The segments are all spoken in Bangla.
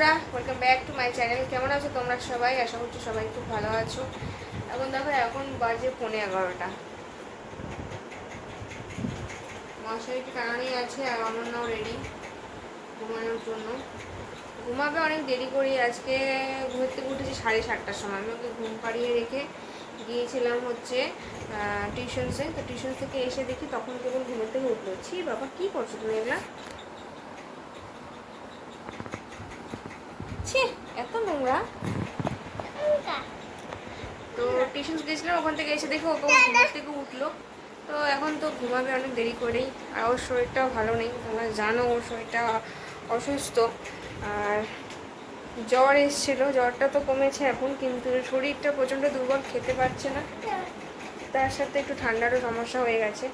বন্ধুরা welcome back to my channel কেমন আছো তোমরা সবাই? আশা করছি সবাই খুব ভালো আছো। এখন দেখো, এখন বাজে পৌনে এগারোটা। মশারিটি টানানি আছে, আর অনন্যাও রেডি ঘুমানোর জন্য। ঘুমাবে অনেক দেরি করে আজকে ঘুম থেকে উঠেছি সাড়ে সাতটার সময়। আমি ওকে ঘুম পাড়িয়ে রেখে গিয়েছিলাম হচ্ছে টিউশনসে তো টিউশন থেকে এসে দেখি তখন কেবল থেকে উঠল। ছি, বাবা, কী করছ তুমি এগুলা ছি এত নোংরা তো টিউশন গেছিলাম ওখান থেকে এসে দেখো ওকে ঘুমের থেকে উঠল। তো এখন তো ঘুমাবে অনেক দেরি করেই। আর ওর শরীরটাও ভালো নেই তোমরা জানো ওর শরীরটা অসুস্থ। আর জ্বর এসেছিল জ্বরটা তো কমেছে এখন কিন্তু শরীরটা প্রচণ্ড দুর্বল খেতে পারছে না। তার সাথে একটু ঠান্ডারও সমস্যা হয়ে গেছে।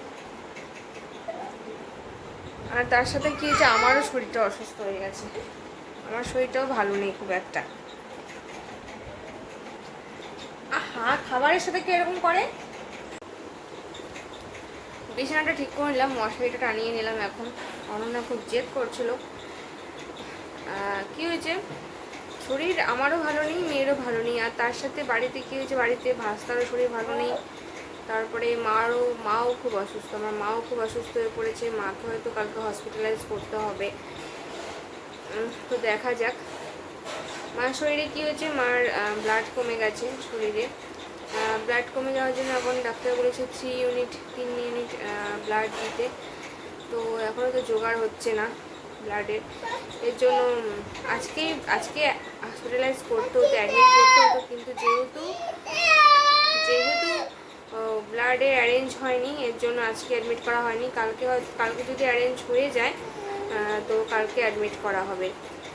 আর তার সাথে কি হয়েছে? আমারও শরীরটা অসুস্থ হয়ে গেছে। আমার শরীরটাও ভালো নেই খুব একটা। খাবারের সাথে কি এরকম করে? বিছানাটা ঠিক করে নিলাম, মশারিটা টানিয়ে নিলাম এখন। অনন্যা খুব জেদ করছিল। কি হয়েছে? শরীর আমারও ভালো নেই, মেয়েরও ভালো নেই। আর তার সাথে বাড়িতে কি হয়েছে? বাড়িতে ভাস্তারও শরীর ভালো নেই। তারপরে মারও, মাও খুব অসুস্থ। আমার মাও খুব অসুস্থ হয়ে পড়েছে। মাকে হয়তো কালকে হসপিটালাইজ করতে হবে। তো দেখা যাক। মার শরীরে কি হয়েছে? মার ব্লাড কমে গেছে শরীরে। ব্লাড কমে যাওয়ার জন্য এখন ডাক্তার বলেছে থ্রি ইউনিট তিন ইউনিট ব্লাড দিতে। তো এখনও তো জোগাড় হচ্ছে না ব্লাডের এর। জন্য উম, আজকে হসপিটালাইজ করতে হতো অ্যাডমিট করতে হতো কিন্তু যেহেতু যেহেতু ব্লাডের অ্যারেঞ্জ হয়নি এর জন্য আজকে অ্যাডমিট করা হয়নি। কালকে কালকে যদি অ্যারেঞ্জ হয়ে যায় তো কালকে অ্যাডমিট করা হবে।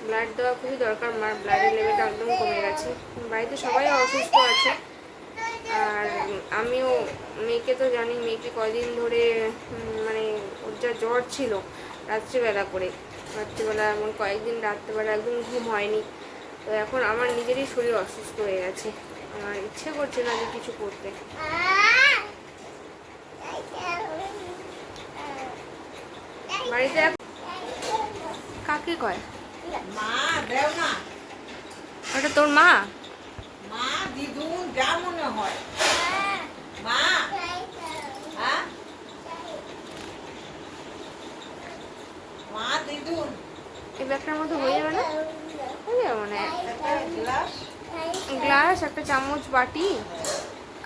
ব্লাড দেওয়া খুবই দরকার মার ব্লাডের লেভেলটা একদম কমে গেছে। বাড়িতে সবাই অসুস্থ আছে। আর আমিও মেয়েকে তো জানি মেয়েকে কদিন ধরে মানে ওর যা জ্বর ছিল রাত্রিবেলা করে। রাত্রিবেলা এমন কয়েকদিন রাত্রিবেলা একদম ঘুম হয়নি। তো এখন আমার নিজেরই শরীর অসুস্থ হয়ে গেছে। আমার ইচ্ছে করছে না যে কিছু করতে। বাড়িতে কাকে কয়? ওটা তোর মা? যা মনে হয়। মা। হ্যাঁ মা দিদুন এই ব্যাগটার মধ্যে হয়ে যাবে না? হয়ে যাবে মানে? গ্লাস একটা চামচ বাটি।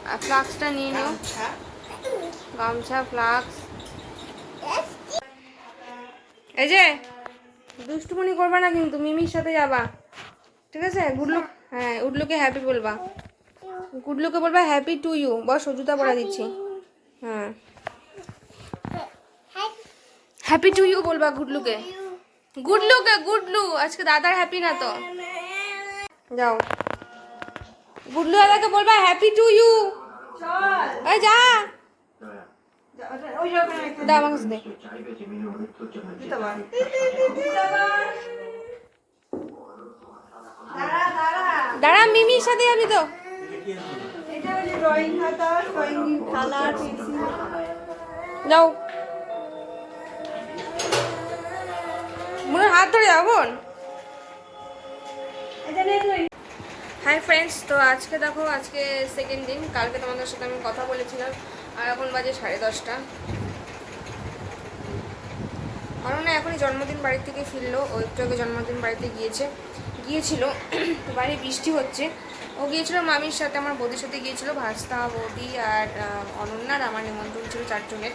আর ফ্লাক্সটা নিয়ে নিও। গামছা। ফ্লাক্স এই যে দুষ্টুমনি করবা না কিন্তু মিমির সাথে যাবা। ঠিক আছে? গুডলু হ্যাঁ উডলুকে হ্যাপি বলবা। গুডলুকে বলবা হ্যাপি টু ইউ বস জুতা পরা দিচ্ছি। হ্যাঁ। হ্যাপি টু ইউ বলবা গুডলুকে গুডলুকে গুডলু আজকে দাদার হ্যাপি না তো। যাও। গুডলু দাদাকে বলবা হ্যাপি টু ইউ এই যা। দা। দাঁড়া মিমির সাথে যাবি তো। যাও মনে হাত ধরে যাও বোন। হাই ফ্রেন্ডস তো আজকে দেখো আজকে সেকেন্ড দিন। কালকে তোমাদের সাথে আমি কথা বলেছিলাম। আর এখন বাজে সাড়ে দশটা। অরণ্য এখনই জন্মদিন বাড়ি থেকে ফিরলো। ও একটু আগে জন্মদিন বাড়িতে গিয়েছে। গিয়েছিল। তো বাইরে বৃষ্টি হচ্ছে। ও গিয়েছিল মামির সাথে, আমার বৌদির সাথে গিয়েছিল, ভাস্তা, বৌদি আর অনন্যার আমার নিমন্ত্রণ ছিল চারজনের।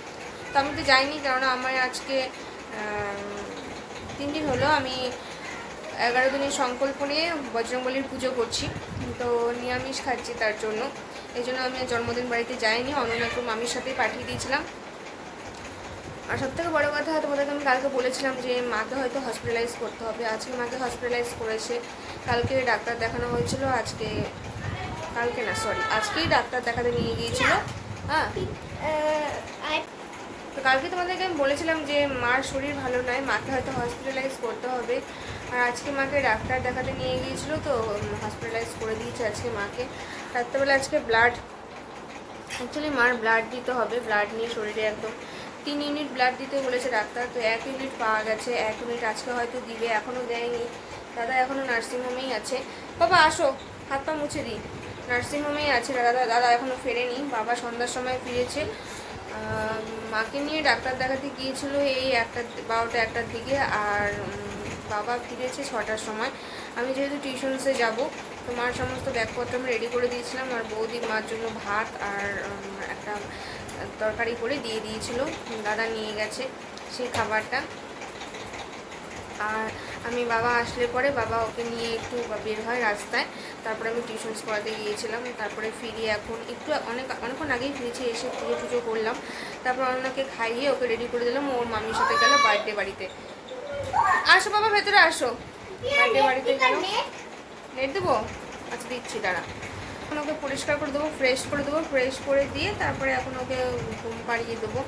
তো আমি তো যাইনি, কেননা আমার আজকে তিন দিন হলো আমি এগারো দিনের সংকল্প নিয়ে বজরংবলির পুজো করছি। তো নিরামিষ খাচ্ছি তার জন্য। এই জন্য আমি জন্মদিন বাড়িতে যাইনি। অনন্যাকে মামির সাথেই পাঠিয়ে দিয়েছিলাম। আর সব থেকে বড়ো কথা তোমাদেরকে আমি কালকে বলেছিলাম যে মাকে হয়তো হসপিটালাইজ করতে হবে। আজকে মাকে হসপিটালাইজ করেছে। কালকে ডাক্তার দেখানো হয়েছিল আজকে কালকে না সরি আজকেই ডাক্তার দেখাতে নিয়ে গিয়েছিল। হ্যাঁ? তো কালকে তোমাদেরকে আমি বলেছিলাম যে মার শরীর ভালো নয় মাকে হয়তো হসপিটালাইজ করতে হবে। আর আজকে মাকে ডাক্তার দেখাতে নিয়ে গিয়েছিল তো হসপিটালাইজ করে দিয়েছে আজকে মাকে। রাত্রেবেলা আজকে ব্লাড অ্যাকচুয়ালি মার ব্লাড দিতে হবে ব্লাড নিয়ে শরীরে একদম তিন ইউনিট ব্লাড দিতে বলেছে ডাক্তার, তো এক ইউনিট পাওয়া গেছে, এক ইউনিট আজকে হয়তো দিবে, এখনও দেয়নি। দাদা এখনও নার্সিংহোমেই আছে। বাবা, আসো, হাত পা মুছে দিই। নার্সিংহোমেই আছে দাদা দাদা এখনও ফেরেনি, বাবা সন্ধ্যার সময় ফিরেছে। মাকে নিয়ে ডাক্তার দেখাতে গিয়েছিল এই একটা, বারোটা একটার দিকে, আর বাবা ফিরেছে ছটার সময়। আমি যেহেতু টিউশনসে যাব মার সমস্ত ব্যাগপত্র আমি রেডি করে দিয়েছিলাম আর বৌদি মার জন্য ভাত আর একটা তরকারি করে দিয়ে দিয়েছিল। দাদা নিয়ে গেছে সেই খাবারটা। আর আমি বাবা আসলে পরে বাবা ওকে নিয়ে একটু বের হয় রাস্তায়। তারপরে আমি টিউশনস করাতে গিয়েছিলাম। তারপরে ফিরে এখন একটু অনেক অনেকক্ষণ আগেই ফিরেছি এসে পুজো টুজো করলাম। তারপর অন্যকে খাইয়ে ওকে রেডি করে দিলাম। ওর মামির সাথে গেল বার্থডে বাড়িতে। আসো বাবা ভেতরে আসো। বার্থডে বাড়িতে গেল। নেট দেবো? আচ্ছা দিচ্ছি, দাঁড়া। এখন ওকে পরিষ্কার করে দেবো ফ্রেশ করে দেবো ফ্রেশ করে দিয়ে তারপরে এখন ওকে ঘুম পাড়িয়ে দেবো।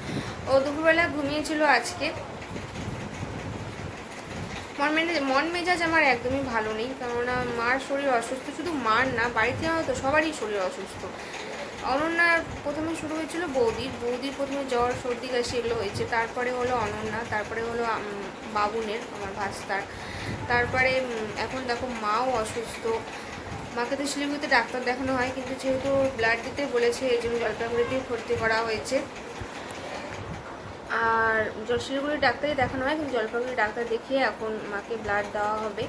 ও দুপুরবেলা ঘুমিয়েছিল আজকে। মন মেজাজ মন মেজাজ আমার একদমই ভালো নেই, কেননা মার শরীর অসুস্থ, শুধু মার না, বাড়িতে হয়তো সবারই শরীর অসুস্থ। অনন্যার প্রথমে শুরু হয়েছিল বৌদির বৌদির প্রথমে জ্বর, সর্দি, কাশি এগুলো হয়েছে, তারপরে হলো অনন্যা, তারপরে হলো বাবুনের, আমার ভাস্তার। তারপরে এখন দেখো মাও অসুস্থ। মাকে তো শিলিগুড়িতে ডাক্তার দেখানো হয়, কিন্তু যেহেতু ব্লাড দিতে বলেছে, এই জন্য জলপাইগুড়িতেই ভর্তি করা হয়েছে। আর জ- শিলিগুড়ির ডাক্তারই দেখানো হয়, কিন্তু জলপাইগুড়ির ডাক্তার দেখিয়ে এখন মাকে ব্লাড দেওয়া হবে।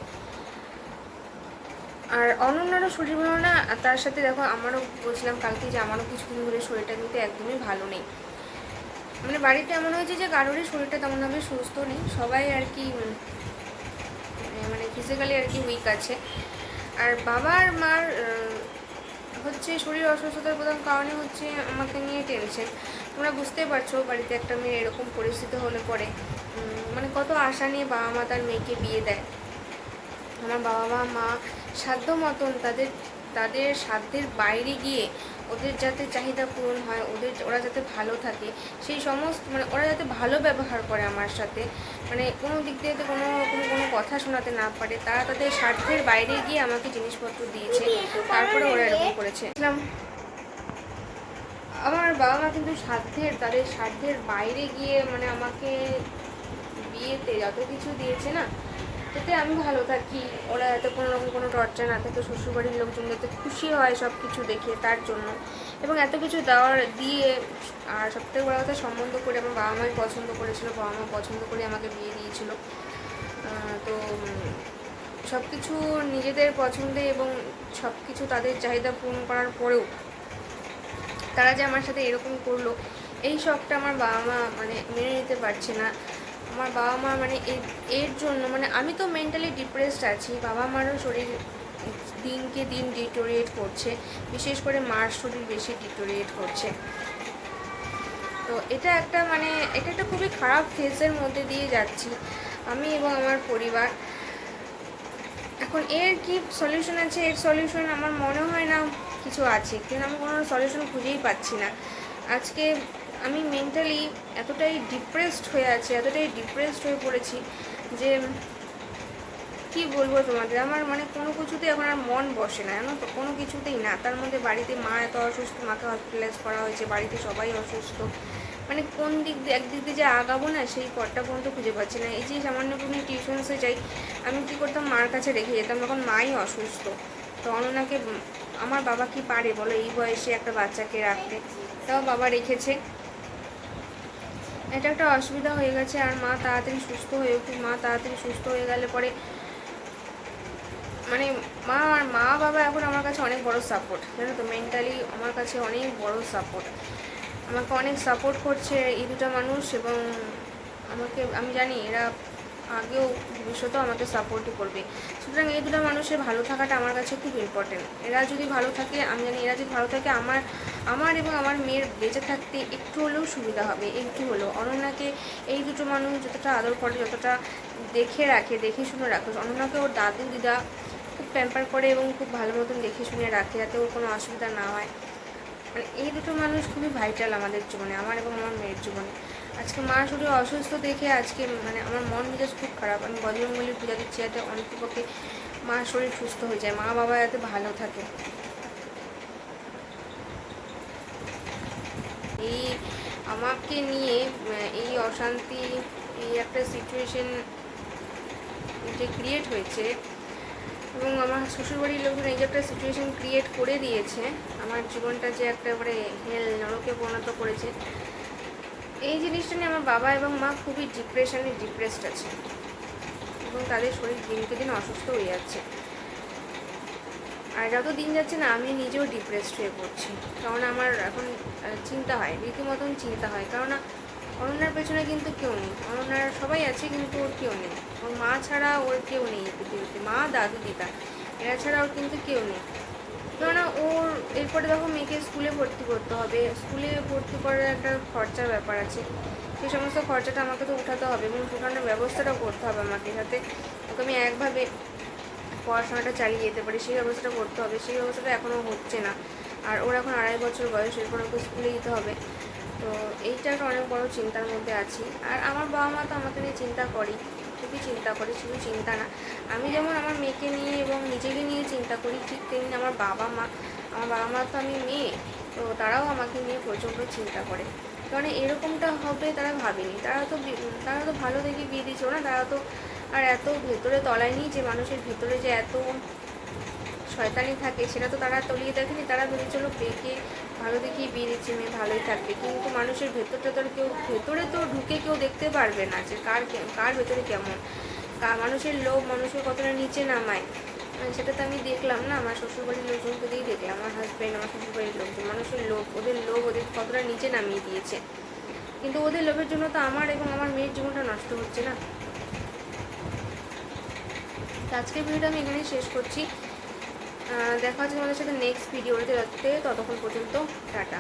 আর অনন্যারও শরীর ভালো না তার সাথে দেখো আমারও বলছিলাম কালকে যে আমারও কিছুদিন ধরে শরীরটা কিন্তু একদমই ভালো নেই। মানে বাড়িতে এমন হয়েছে যে কারোরই শরীরটা তেমনভাবে সুস্থ নেই, সবাই আর কি মানে ফিজিক্যালি আর কি উইক আছে। আর বাবার মার হচ্ছে শরীর অসুস্থতার প্রধান কারণে হচ্ছে আমাকে নিয়ে টেনশন তোমরা বুঝতেই পারছ বাড়িতে একটা মেয়ে এরকম পরিস্থিতি হলে পরে মানে কত আশা নিয়ে বাবা মা তার মেয়েকে বিয়ে দেয়। আমার বাবা মা মা সাধ্য মতন তাদের তাদের সাধ্যের বাইরে গিয়ে ওদের যাতে চাহিদা পূরণ হয়, ওদের ওরা যাতে ভালো থাকে, সেই সমস্ত মানে ওরা যাতে ভালো ব্যবহার করে আমার সাথে মানে কোনো দিক দিয়ে যাতে কোনো রকম কোনো কথা শোনাতে না পারে, তারা তাদের স্বার্থের বাইরে গিয়ে আমাকে জিনিসপত্র দিয়েছে, তারপরে ওরা এরকম করেছে। আমার বাবা মা কিন্তু সাধ্যের তাদের সাধ্যের বাইরে গিয়ে মানে আমাকে বিয়েতে যত কিছু দিয়েছে না যাতে আমি ভালো থাকি। ওরা যাতে কোনো রকম কোনো টর্চার না থাকে, শ্বশুরবাড়ির লোকজন যাতে খুশি হয় সব কিছু দেখে তার জন্য। এবং এত কিছু দেওয়ার দিয়ে আর সবথেকে বড় কথা সম্বন্ধ করে আমার বাবা মাই পছন্দ করেছিল বাবা মা পছন্দ করে আমাকে বিয়ে দিয়েছিল। তো সব কিছু নিজেদের পছন্দে এবং সব কিছু তাদের চাহিদা পূরণ করার পরেও তারা যে আমার সাথে এরকম করল, এই শখটা আমার বাবা মা মানে মেনে নিতে পারছে না। আমার বাবা মা মানে এর জন্য মানে আমি তো মেন্টালি ডিপ্রেসড আছি। বাবা মারও শরীর দিনকে দিন ডিটোরিয়েট করছে। বিশেষ করে মার শরীর বেশি ডিটোরিয়েট করছে। তো এটা একটা মানে এটা একটা খুবই খারাপ ফেজের মধ্যে দিয়ে যাচ্ছি আমি এবং আমার পরিবার। এখন এর কি সলিউশন আছে? এর সলিউশন আমার মনে হয় না কিছু আছে। কিন্তু আমি কোনো সলিউশন খুঁজেই পাচ্ছি না। আজকে আমি মেন্টালি এতটাই ডিপ্রেসড হয়ে আছি, এতটাই ডিপ্রেসড হয়ে পড়েছি যে, কি বলব তোমাদের? আমার মানে কোনো কিছুতে এখন আর মন বসে না, জানো তো? কোনো কিছুতেই না। তার মধ্যে বাড়িতে মা এত অসুস্থ, মাকে হসপিটালাইজ করা হয়েছে, বাড়িতে সবাই অসুস্থ। মানে কোন দিক দিয়ে, একদিক দিয়ে যে আগাবো না, সেই পথটা পর্যন্ত খুঁজে পাচ্ছি না। এই যে সামান্য কোনো টিউশনসে যাই, আমি কি করতাম? মার কাছে রেখে যেতাম। তখন মাই অসুস্থ। তো অননাকে আমার বাবা কি পারে বলো? এই বয়সে একটা বাচ্চাকে রাখতে। তাও বাবা রেখেছে। এটা একটা অসুবিধা হয়ে গেছে আর মা তাড়াতাড়ি সুস্থ হয়ে উঠুক, মা তাড়াতাড়ি সুস্থ হয়ে গেলে পরে মানে মা আর মা বাবা এখন আমার কাছে অনেক বড় সাপোর্ট জানো তো? মেন্টালি আমার কাছে অনেক বড় সাপোর্ট আমাকে অনেক সাপোর্ট করছে এই দুটা মানুষ এবং আমাকে, আমি জানি এরা আগেও ভবিষ্যতেও আমাকে সাপোর্টই করবে। সুতরাং এই দুটো মানুষের ভালো থাকাটা আমার কাছে খুব ইম্পর্টেন্ট এরা যদি ভালো থাকে, আমি জানি এরা যদি ভালো থাকে, আমার আমার এবং আমার মেয়ের বেঁচে থাকতে একটু হলেও সুবিধা হবে, একটু হলেও। অনন্যাকে এই দুটো মানুষ যতটা আদর করে, যতটা দেখে রাখে, দেখে শুনে রাখে, অনন্যাকে ওর দাদু, দিদা খুব প্যাম্পার করে এবং খুব ভালো মতন দেখে শুনে রাখে, যাতে ওর কোনো অসুবিধা না হয়। মানে এই দুটো মানুষ খুবই ভাইটাল আমাদের জীবনে, আমার এবং আমার মেয়ের জীবনে। আজকে মা শরীর অসুস্থ দেখে আজকে মানে আমার মন মেজাজ খুব খারাপ। আমি বজরঙ্গলির পূজা দিচ্ছি যাতে অনেক পক্ষে মা শরীর সুস্থ হয়ে যায়, মা বাবা যাতে ভালো থাকে। এই আমাকে নিয়ে এই অশান্তি, এই একটা সিচুয়েশন যে ক্রিয়েট হয়েছে এবং আমার শ্বশুরবাড়ির লোকজন এই যে একটা সিচুয়েশন ক্রিয়েট করে দিয়েছে, আমার জীবনটা যে একেবারে হেল নরকে পরিণত করেছে। এই জিনিসটা নিয়ে আমার বাবা এবং মা খুবই ডিপ্রেশনে ডিপ্রেসড আছে। এবং তাদের শরীর দিনকে দিন অসুস্থ হয়ে যাচ্ছে। আর যত দিন যাচ্ছে না, আমি নিজেও ডিপ্রেসড হয়ে পড়ছি। কারণ আমার এখন চিন্তা হয়, রীতিমতন চিন্তা হয়। কারণ অনন্যার পেছনে কিন্তু কেউ নেই। অনন্যার সবাই আছে, কিন্তু ওর কেউ নেই। ওর মা ছাড়া ওর কেউ নেই পৃথিবীতে। মা, দাদু, দিদা, এরা ছাড়া ওর কিন্তু কেউ নেই। কেননা ওর এরপরে দেখো মেয়েকে স্কুলে ভর্তি করতে হবে। স্কুলে ভর্তি করার একটা খরচার ব্যাপার আছে। সেই সমস্ত খরচাটা আমাকে তো উঠাতে হবে এবং উঠানোর ব্যবস্থাটাও করতে হবে আমাকে যাতে ওকে আমি একভাবে পড়াশোনাটা চালিয়ে যেতে পারি। সেই ব্যবস্থাটা করতে হবে। সেই ব্যবস্থাটা এখনও হচ্ছে না। আর ওর এখন আড়াই বছর বয়স, এরপর ওকে স্কুলে দিতে হবে। তো এইটা একটা অনেক বড় চিন্তার মধ্যে আছি। আর আমার বাবা মা তো আমাকে নিয়ে চিন্তা করি খুবই চিন্তা করে, শুধু চিন্তা না। আমি যেমন আমার মেয়েকে নিয়ে এবং নিজেকে নিয়ে চিন্তা করি, ঠিক তেমনি আমার বাবা মা, আমার বাবা মা তো আমি মেয়ে, তো তারাও আমাকে নিয়ে প্রচণ্ড চিন্তা করে। কারণ এরকমটা হবে তারা ভাবেনি। তারা তো তারা তো ভালো দেখে বিয়ে দিয়েছিল না, তারা তো আর এত ভেতরে তলায় নি যে মানুষের ভেতরে যে এত শয়তানি থাকে, সেটা তো তারা তলিয়ে দেখেনি। তারা ভেবেছিল মেয়েকে ভালো দেখেই বিয়ে দিচ্ছে মেয়ে ভালোই থাকবে? কিন্তু মানুষের ভেতর টেতর কেউ, ভেতরে তো ঢুকে কেউ দেখতে পারবে না যে কার কার ভেতরে কেমন। মানুষের লোভ মানুষের কতটা নিচে নামায়? মানে সেটা তো আমি দেখলাম না, আমার শ্বশুরবাড়ির লোকজনকে দিয়েই দেখলাম, আমার হাজব্যান্ড আমার শ্বশুরবাড়ির লোকজন। মানুষের লোভ, ওদের লোভ ওদের কতটা নিচে নামিয়ে দিয়েছে। কিন্তু ওদের লোভের জন্য তো আমার এবং আমার মেয়ের জীবনটা নষ্ট হচ্ছে না। আজকের ভিডিওটা আমি এখানেই শেষ করছি। দেখা হচ্ছে তোমাদের সাথে নেক্সট ভিডিওতে ততক্ষণ পর্যন্ত টাটা।